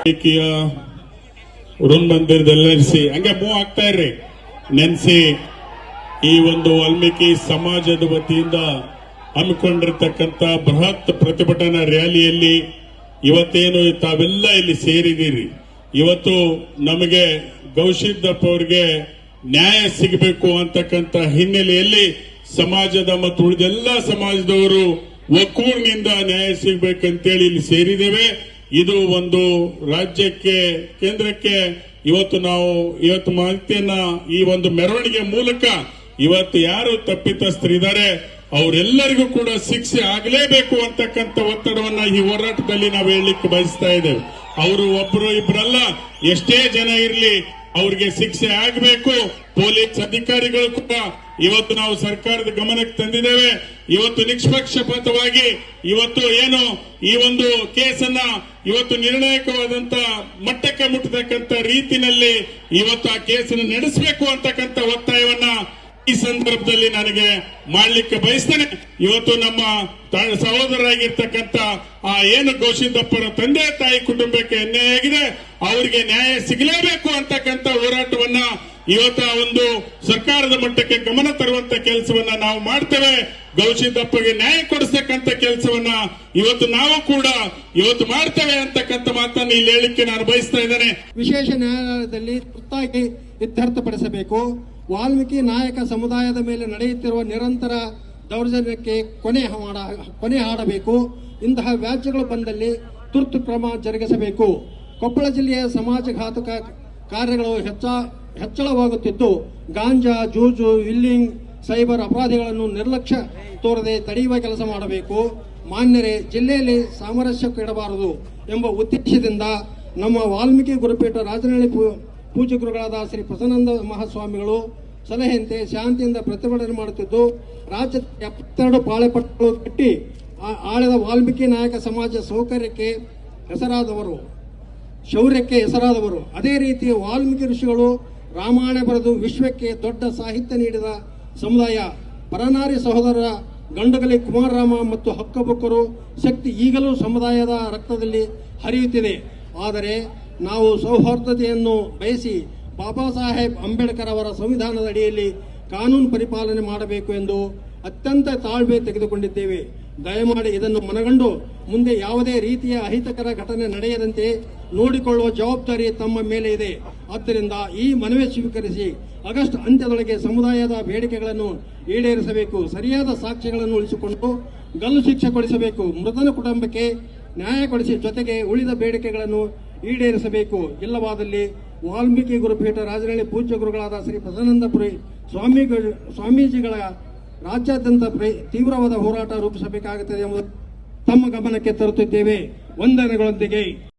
ವೇದಿಕೆಯ ವರುಣ್ ಮಂದಿರದಲ್ಲಿ ನೆನೆಸಿ, ಹಂಗೆ ಮೂವ್ ಆಗ್ತಾ ಇರ್ರಿ. ನೆನೆಸಿ ಈ ಒಂದು ವಾಲ್ಮೀಕಿ ಸಮಾಜದ ವತಿಯಿಂದ ಹಮ್ಮಿಕೊಂಡಿರ್ತಕ್ಕಂಥ ಬೃಹತ್ ಪ್ರತಿಭಟನಾ ರ್ಯಾಲಿಯಲ್ಲಿ ಇವತ್ತೇನು ತಾವೆಲ್ಲ ಇಲ್ಲಿ ಸೇರಿದ್ದೀರಿ. ಇವತ್ತು ನಮಗೆ ಗೌಶಿದ್ದಪ್ಪ ಅವರಿಗೆ ನ್ಯಾಯ ಸಿಗಬೇಕು ಅಂತಕ್ಕಂಥ ಹಿನ್ನೆಲೆಯಲ್ಲಿ ಸಮಾಜದ ಮತ್ತು ಉಳಿದೆಲ್ಲ ಸಮಾಜದವರು ಒಕ್ಕೂರಿನಿಂದ ನ್ಯಾಯ ಸಿಗಬೇಕಂತೇಳಿ ಇಲ್ಲಿ ಸೇರಿದ್ದೇವೆ. ಇದು ಒಂದು ರಾಜ್ಯಕ್ಕೆ, ಕೇಂದ್ರಕ್ಕೆ ಇವತ್ತು ನಾವು ಇವತ್ತು ಮಾಹಿತಿಯನ್ನ ಈ ಒಂದು ಮೆರವಣಿಗೆ ಮೂಲಕ ಇವತ್ತು ಯಾರು ತಪ್ಪಿತಸ್ಥರಿದ್ದಾರೆ, ಅವರೆಲ್ಲರಿಗೂ ಕೂಡ ಶಿಕ್ಷೆ ಆಗಲೇಬೇಕು ಅಂತಕ್ಕಂಥ ಒತ್ತಡವನ್ನ ಈ ಹೋರಾಟದಲ್ಲಿ ನಾವು ಹೇಳಲಿಕ್ಕೆ ಬಯಸ್ತಾ ಇದ್ದೇವೆ. ಅವರು ಒಬ್ಬರು ಇಬ್ಬರಲ್ಲ ಎಷ್ಟೇ ಜನ ಇರಲಿ ಅವ್ರಿಗೆ ಶಿಕ್ಷೆ ಆಗಬೇಕು. ಪೊಲೀಸ್ ಅಧಿಕಾರಿಗಳು ಕೂಡ ಇವತ್ತು ನಾವು ಸರ್ಕಾರದ ಗಮನಕ್ಕೆ ತಂದಿದ್ದೇವೆ. ಇವತ್ತು ನಿಷ್ಪಕ್ಷಪಾತವಾಗಿ ಇವತ್ತು ಏನು ಈ ಒಂದು ಕೇಸನ್ನ ಇವತ್ತು ನಿರ್ಣಾಯಕವಾದಂತ ಮಟ್ಟಕ್ಕೆ ಮುಟ್ಟತಕ್ಕಂತ ರೀತಿನಲ್ಲಿ ಇವತ್ತು ಆ ಕೇಸನ್ನು ನಡೆಸಬೇಕು ಅಂತಕ್ಕಂಥ ಒತ್ತಾಯವನ್ನ ಈ ಸಂದರ್ಭದಲ್ಲಿ ನನಗೆ ಮಾಡಲಿಕ್ಕೆ ಬಯಸ್ತೇನೆ. ಇವತ್ತು ನಮ್ಮ ಸಹೋದರರಾಗಿರ್ತಕ್ಕಂಥ ಆ ಏನು ಗೋಶಿಂದಪ್ಪನ ತಂದೆ ತಾಯಿ ಕುಟುಂಬಕ್ಕೆ ಅನ್ಯಾಯ ಅವರಿಗೆ ನ್ಯಾಯ ಸಿಗಲೇಬೇಕು ಅಂತಕ್ಕಂಥ ಹೋರಾಟವನ್ನ ಇವತ್ತು ಒಂದು ಸರ್ಕಾರದ ಮಟ್ಟಕ್ಕೆ ಗಮನ ತರುವಂತ ಕೆಲಸವನ್ನ ನಾವು ಮಾಡ್ತೇವೆ. ಗೌಶಿಂದಪ್ಪಗೆ ನ್ಯಾಯ ಕೊಡಿಸ್ತಕ್ಕಂಥ ಕೆಲಸವನ್ನ ಇವತ್ತು ನಾವು ಕೂಡ ಇವತ್ತು ಮಾಡ್ತೇವೆ ಅಂತಕ್ಕಂಥ ಮಾತನ್ನು ಇಲ್ಲಿ ಹೇಳಿಕ್ಕೆ ನಾನು ಬಯಸ್ತಾ ಇದ್ದೇನೆ. ವಿಶೇಷ ನ್ಯಾಯಾಲಯದಲ್ಲಿ ತುರ್ತಾಗಿ ಇತ್ಯರ್ಥಪಡಿಸಬೇಕು. ವಾಲ್ಮೀಕಿ ನಾಯಕ ಸಮುದಾಯದ ಮೇಲೆ ನಡೆಯುತ್ತಿರುವ ನಿರಂತರ ದೌರ್ಜನ್ಯಕ್ಕೆ ಕೊನೆ ಮಾಡ ಕೊನೆ ಹಾಡಬೇಕು. ಇಂತಹ ವ್ಯಾಜ್ಯಗಳು ಬಂದಲ್ಲಿ ತುರ್ತು ಕ್ರಮ ಜರುಗಿಸಬೇಕು. ಕೊಪ್ಪಳ ಜಿಲ್ಲೆಯ ಸಮಾಜಘಾತಕ ಕಾರ್ಯಗಳು ಹೆಚ್ಚ ಹೆಚ್ಚಳವಾಗುತ್ತಿದ್ದು ಗಾಂಜಾ, ಜೂಜು, ವಿಲ್ಲಿಂಗ್, ಸೈಬರ್ ಅಪರಾಧಿಗಳನ್ನು ನಿರ್ಲಕ್ಷ್ಯ ತೋರದೆ ತಡೆಯುವ ಕೆಲಸ ಮಾಡಬೇಕು. ಮಾನ್ಯರೇ, ಜಿಲ್ಲೆಯಲ್ಲಿ ಸಾಮರಸ್ಯಕ್ಕೆ ಇಡಬಾರದು ಎಂಬ ಉದ್ದೇಶದಿಂದ ನಮ್ಮ ವಾಲ್ಮೀಕಿ ಗುರುಪೀಠ ರಾಜನಹಳ್ಳಿ ಪೂ- ಪೂಜ್ಯ ಗುರುಗಳಾದ ಶ್ರೀ ಪ್ರಸನ್ನಂದ ಮಹಾಸ್ವಾಮಿಗಳು ಸಲಹೆಯಂತೆ ಶಾಂತಿಯಿಂದ ಪ್ರತಿಭಟನೆ ಮಾಡುತ್ತಿದ್ದು ರಾಜ್ಯದ ಎಪ್ಪತ್ತೆರಡು ಪಾಳೆಪಟ್ಟಗಳು ಕಟ್ಟಿ ಆಳಿದ ವಾಲ್ಮೀಕಿ ನಾಯಕ ಸಮಾಜ ಸೌಕರ್ಯಕ್ಕೆ ಹೆಸರಾದವರು, ಶೌರ್ಯಕ್ಕೆ ಹೆಸರಾದವರು. ಅದೇ ರೀತಿ ವಾಲ್ಮೀಕಿ ಋಷಿಗಳು ರಾಮಾಯಣ ಬರೆದು ವಿಶ್ವಕ್ಕೆ ದೊಡ್ಡ ಸಾಹಿತ್ಯ ನೀಡಿದ ಸಮುದಾಯ, ಪರನಾರಿ ಸಹೋದರ ಗಂಡಗಲಿ ಕುಮಾರರಾಮ ಮತ್ತು ಹಕ್ಕಬುಕ್ಕರು ಶಕ್ತಿ ಈಗಲೂ ಸಮುದಾಯದ ರಕ್ತದಲ್ಲಿ ಹರಿಯುತ್ತಿದೆ. ಆದರೆ ನಾವು ಸೌಹಾರ್ದತೆಯನ್ನು ಬಯಸಿ ಬಾಬಾ ಸಾಹೇಬ್ ಅಂಬೇಡ್ಕರ್ ಅವರ ಸಂವಿಧಾನದ ಅಡಿಯಲ್ಲಿ ಕಾನೂನು ಪರಿಪಾಲನೆ ಮಾಡಬೇಕು ಎಂದು ಅತ್ಯಂತ ತಾಳ್ಮೆ ತೆಗೆದುಕೊಂಡಿದ್ದೇವೆ. ದಯಮಾಡಿ ಇದನ್ನು ಮನಗಂಡು ಮುಂದೆ ಯಾವುದೇ ರೀತಿಯ ಅಹಿತಕರ ಘಟನೆ ನಡೆಯದಂತೆ ನೋಡಿಕೊಳ್ಳುವ ಜವಾಬ್ದಾರಿ ತಮ್ಮ ಮೇಲೆ ಇದೆ. ಆದ್ದರಿಂದ ಈ ಮನವಿ ಸ್ವೀಕರಿಸಿ ಆಗಸ್ಟ್ ಅಂತ್ಯದೊಳಗೆ ಸಮುದಾಯದ ಬೇಡಿಕೆಗಳನ್ನು ಈಡೇರಿಸಬೇಕು. ಸರಿಯಾದ ಸಾಕ್ಷ್ಯಗಳನ್ನು ಉಳಿಸಿಕೊಂಡು ಗಲ್ಲು ಶಿಕ್ಷೆ ಕೊಡಿಸಬೇಕು ಮೃತನ ಕುಟುಂಬಕ್ಕೆ ನ್ಯಾಯ ಕೊಡಿಸಿ ಜೊತೆಗೆ ಉಳಿದ ಬೇಡಿಕೆಗಳನ್ನು ಈಡೇರಿಸಬೇಕು. ಇಲ್ಲವಾದಲ್ಲಿ ವಾಲ್ಮೀಕಿ ಗುರುಪೀಠ ರಾಜರಳ್ಳಿ ಪೂಜ್ಯ ಗುರುಗಳಾದ ಶ್ರೀ ಪ್ರಸನಂದಪುರಿ ಸ್ವಾಮಿ ಸ್ವಾಮೀಜಿಗಳ ರಾಜ್ಯಾದ್ಯಂತ ತೀವ್ರವಾದ ಹೋರಾಟ ರೂಪಿಸಬೇಕಾಗುತ್ತದೆ ಎಂಬುದು ತಮ್ಮ ಗಮನಕ್ಕೆ ತರುತ್ತಿದ್ದೇವೆ. ವಂದನೆಗಳೊಂದಿಗೆ.